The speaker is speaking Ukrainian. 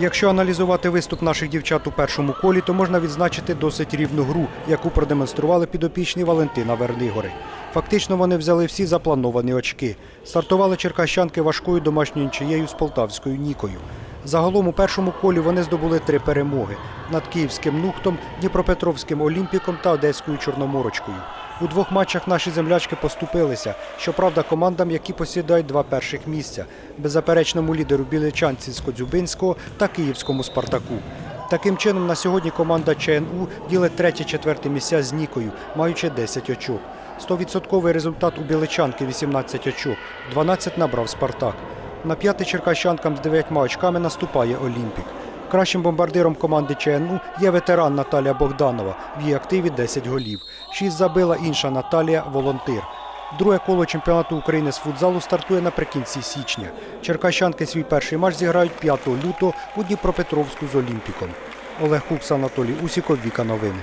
Якщо аналізувати виступ наших дівчат у першому колі, то можна відзначити досить рівну гру, яку продемонстрували підопічні Валентина Вернигори. Фактично вони взяли всі заплановані очки. Стартували черкащанки важкою домашньою нічиєю з полтавською Нікою. Загалом у першому колі вони здобули три перемоги над київським Нухтом, Дніпропетровським Олімпіком та Одеською Чорноморочкою. У двох матчах наші землячки поступилися. Щоправда, командам, які посідають два перших місця беззаперечному лідеру біличанці з Кодзюбинського та київському Спартаку. Таким чином, на сьогодні команда ЧНУ ділить третє-четверте місця з Нікою, маючи 10 очок. 100% результат у біличанки 18 очок, 12 набрав Спартак. На п'яти черкащанкам з 9 очками наступає Олімпік. Кращим бомбардиром команди ЧНУ є ветеран Наталія Богданова. В її активі 10 голів. Шість забила інша Наталія Волонтир. Друге коло чемпіонату України з футзалу стартує наприкінці січня. Черкащанки свій перший матч зіграють 5 лютого у Дніпропетровську з Олімпіком. Олег Кукс, Анатолій Усіков, Віка Новини.